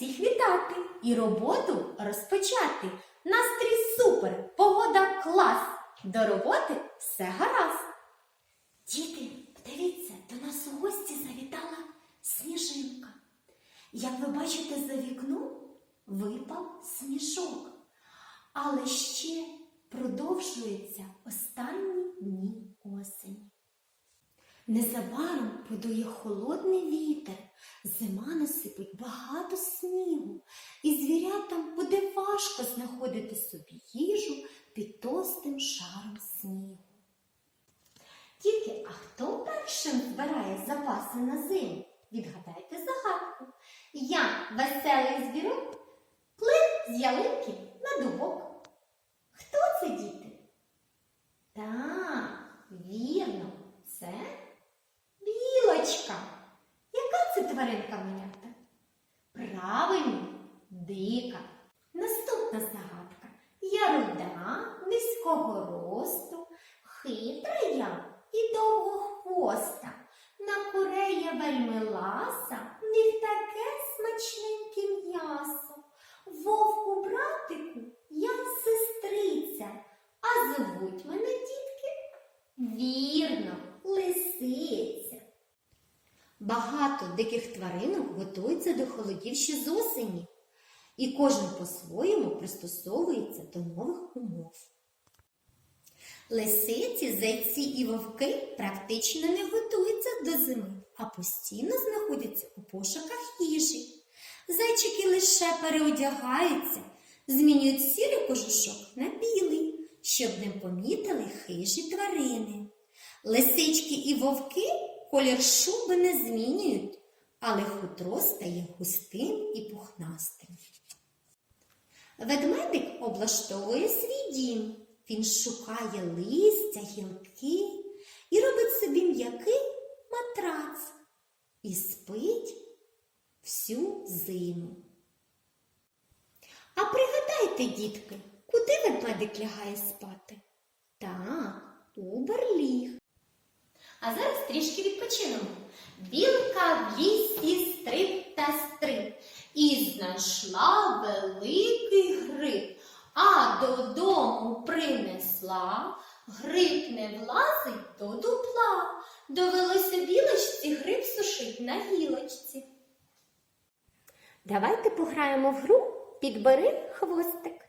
всіх вітати і роботу розпочати. Настрій супер, погода клас. До роботи все гаразд. Діти, дивіться, до нас у гості завітала сніжинка. Як ви бачите за вікном, випав сніжок. Але ще продовжуються останні дні осені. Незабаром подує холодний вітер, зима насипить багато снігу, і звірятам буде важко знаходити собі їжу під товстим шаром снігу. Діти, а хто першим збирає запаси на зиму? Відгадайте загадку. Я веселий звірок, плив з ялинки на дубок. Хто це діти? Так, вірно, це білочка. Яка це тваринка малята? Правильно, дика. Наступна загадка. Я руда, низького росту, хитра я і довгохвоста. На курея вельми ласа, в них таке смачненьке м'ясо. Вовку братику я сестриця, а звуть мене дітки. Вірно, лисиця. Багато диких тваринок готуються до холодів ще з осені, і кожен по-своєму пристосовується до нових умов. Лисиці, зайці і вовки практично не готуються до зими, а постійно знаходяться у пошуках їжі. Зайчики лише переодягаються, змінюють сірий кожушок на білий, щоб не помітили хижі тварини. Лисички і вовки колір шуби не змінюють, але хутро стає густим і пухнастим. Ведмедик облаштовує свій дім. Він шукає листя, гілки і робить собі м'який матрац і спить всю зиму. А пригадайте, дітки, куди ведмедик лягає спати? Так, у барліг. А зараз трішки відпочинемо. Білка в лісі стриб та стриб і знайшла великий гриб, а додому принесла. Гриб не влазить до дупла. Довелося білочці гриб сушить на гілочці. Давайте пограємо в гру Підбери хвостик.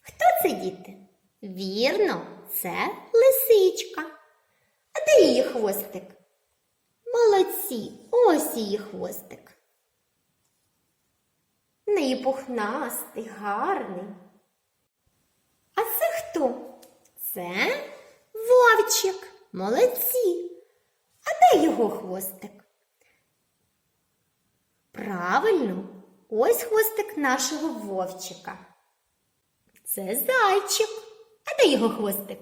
Хто це діти? Вірно, це лисичка. Її хвостик? Молодці, ось її хвостик. Неї пухнастий, гарний. А це хто? Це вовчик. Молодці. А де його хвостик? Правильно, ось хвостик нашого вовчика. Це зайчик. А де його хвостик?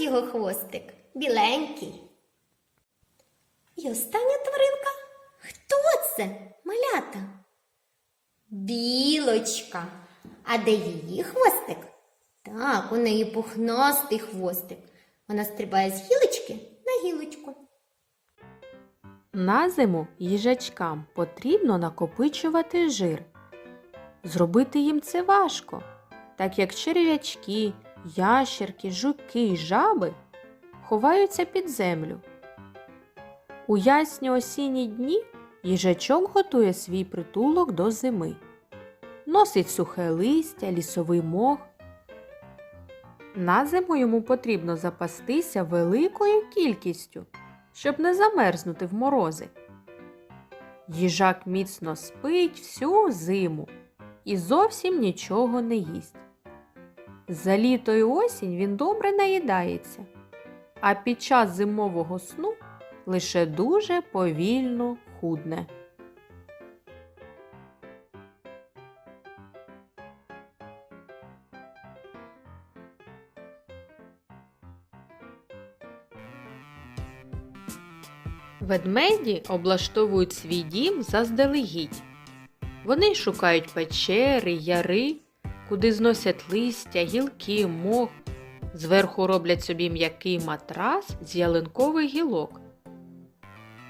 Його хвостик, біленький. І остання тваринка. Хто це, малята? Білочка. А де її хвостик? Так, у неї пухнастий хвостик. Вона стрибає з гілочки на гілочку. На зиму їжачкам потрібно накопичувати жир. Зробити їм це важко, так як черв'ячки, ящерки, жуки й жаби ховаються під землю. У ясні осінні дні їжачок готує свій притулок до зими. Носить сухе листя, лісовий мох. На зиму йому потрібно запастися великою кількістю, щоб не замерзнути в морози. Їжак міцно спить всю зиму і зовсім нічого не їсть. За літо й осінь він добре наїдається, а під час зимового сну лише дуже повільно худне. Ведмеді облаштовують свій дім заздалегідь. Вони шукають печери, яри, куди зносять листя, гілки, мох. Зверху роблять собі м'який матрас з ялинкових гілок.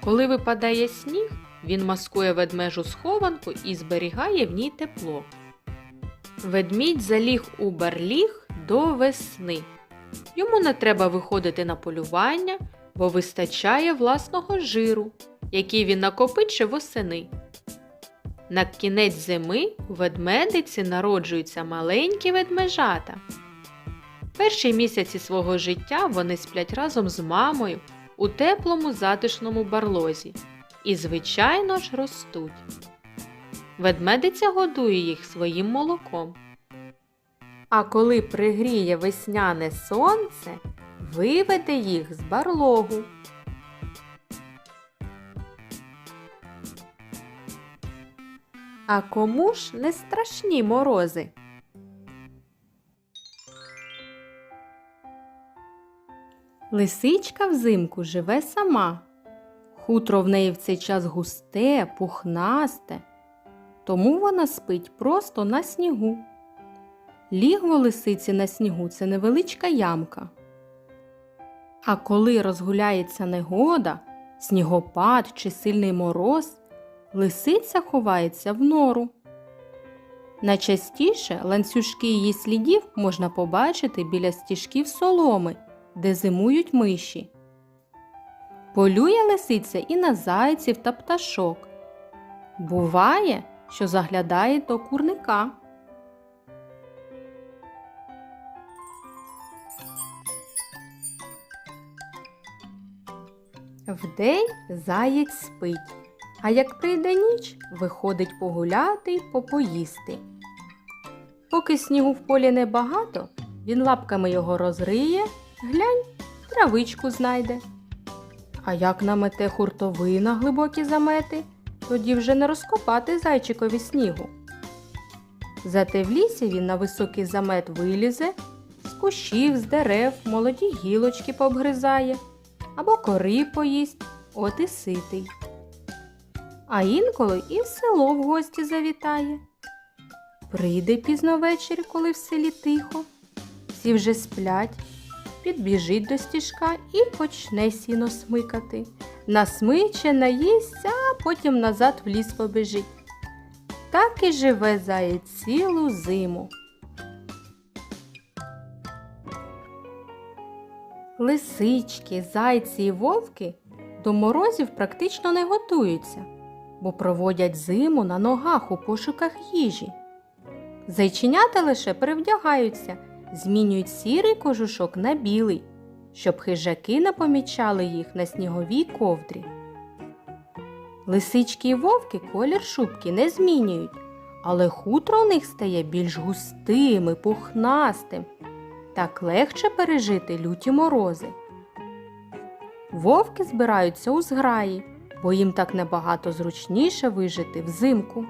Коли випадає сніг, Він маскує ведмежу схованку і зберігає в ній тепло. Ведмідь заліг у барліг до весни. Йому не треба виходити на полювання, бо вистачає власного жиру, який він накопичив восени. На кінець зими у ведмедиці народжуються маленькі ведмежата. Перші місяці свого життя вони сплять разом з мамою у теплому затишному барлозі і, звичайно ж, ростуть. Ведмедиця годує їх своїм молоком. А коли пригріє весняне сонце, виведе їх з барлогу. А кому ж не страшні морози? Лисичка взимку живе сама. Хутро в неї в цей час густе, пухнасте, тому вона спить просто на снігу. Лігво лисиці на снігу це невеличка ямка. А коли розгуляється негода, снігопад чи сильний мороз, лисиця ховається в нору. Найчастіше ланцюжки її слідів можна побачити біля стіжків соломи, де зимують миші. Полює лисиця і на зайців та пташок. Буває, що заглядає до курника. Вдень заєць спить, а як прийде ніч, виходить погуляти й попоїсти. Поки снігу в полі небагато, він лапками його розриє, глянь, травичку знайде. А як намете хуртовина глибокі замети, тоді вже не розкопати зайчикові снігу. Зате в лісі він на високий замет вилізе, з кущів, з дерев, молоді гілочки пообгризає або кори поїсть, от і ситий. А інколи і в село в гості завітає. Прийде пізно ввечері, коли в селі тихо, всі вже сплять, підбіжить до стіжка і почне сіно смикати. Насмиче, наїсть, а потім назад в ліс побіжить. Так і живе заєць цілу зиму. Лисички, зайці і вовки до морозів практично не готуються, бо проводять зиму на ногах у пошуках їжі. Зайченята лише перевдягаються, змінюють сірий кожушок на білий, щоб хижаки не помічали їх на сніговій ковдрі. Лисички і вовки колір шубки не змінюють, але хутро у них стає більш густим і пухнастим. Так легше пережити люті морози. Вовки збираються у зграї, бо їм так набагато зручніше вижити взимку.